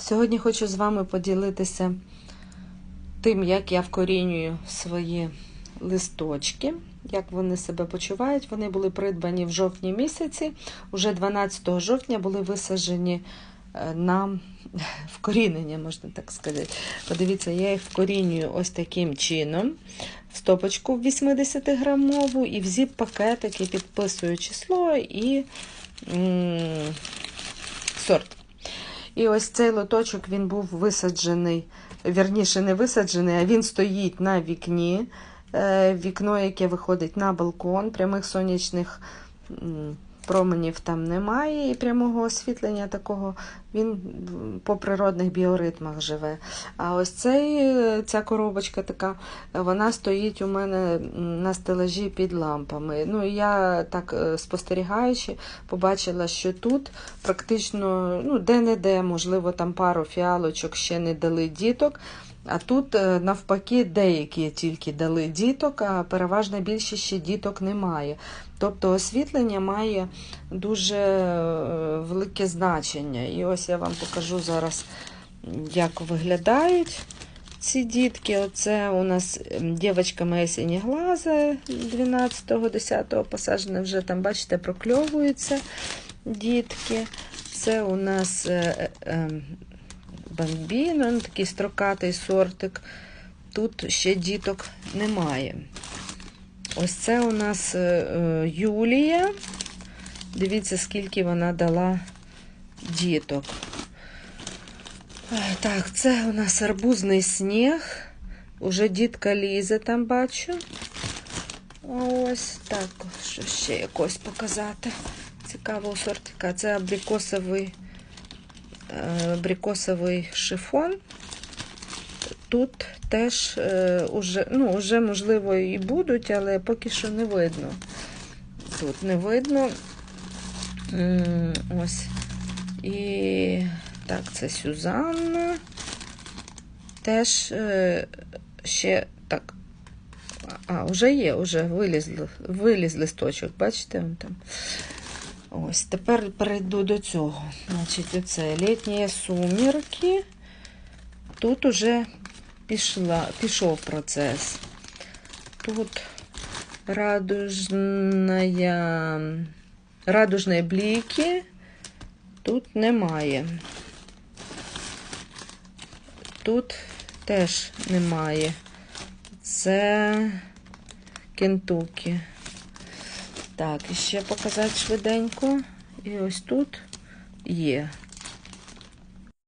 Сьогодні хочу з вами поділитися тим, як я вкорінюю свої листочки, як вони себе почувають. Вони були придбані в жовтні місяці. Уже 12 жовтня були висаджені е, на вкорінення, можна так сказати. Подивіться, я їх вкорінюю ось таким чином. В стопочку 80-грамову і в зіп-пакетик, і підписую число і м, сорт. І ось цей лоточок він був висаджений, вірніше, не висаджений, а він стоїть на вікні. Е, Вікно, яке виходить на балкон, прямих сонячних променів там немає, і прямого освітлення такого, він по природних біоритмах живе. А ось цей, ця коробочка така, вона стоїть у мене на стелажі під лампами. Ну, я так е, спостерігаючи, побачила, що тут практично ну, де-не-де, можливо, там пару фіалочок ще не дали діток. А тут, е, навпаки, деякі тільки дали діток, а переважна більшість ще діток немає. Тобто освітлення має дуже е, велике значення. І ось я вам покажу зараз, як виглядають ці дітки. Оце у нас дівчинка моя синєглаза 12-10 посаджена, вже там, бачите, прокльовуються дітки. Це у нас е, ем, бамбіно, ну, такий строкатий сортик. Тут ще діток немає. Ось це у нас е, е, Юлія. Дивіться, скільки вона дала діток. Так, це у нас арбузний сніг. Уже дітка лізе там бачу. Ось так, що ще якось показати. Цікавого сортика. Це абрикосовий, абрикосовий шифон. Тут теж е, уже, ну, уже, можливо, і будуть, але поки що не видно. Тут не видно. Ось. І так, це Сюзанна. Теж е, ще так. А, вже є, вже виліз, виліз листочок, бачите? Там. Ось, тепер перейду до цього. Значить, оце літні сумірки. Тут уже пішла, пішов процес. Тут радужная, радужної бліки тут немає. Тут теж немає. Це Кентукі. Так, і ще показати швиденько. І ось тут є.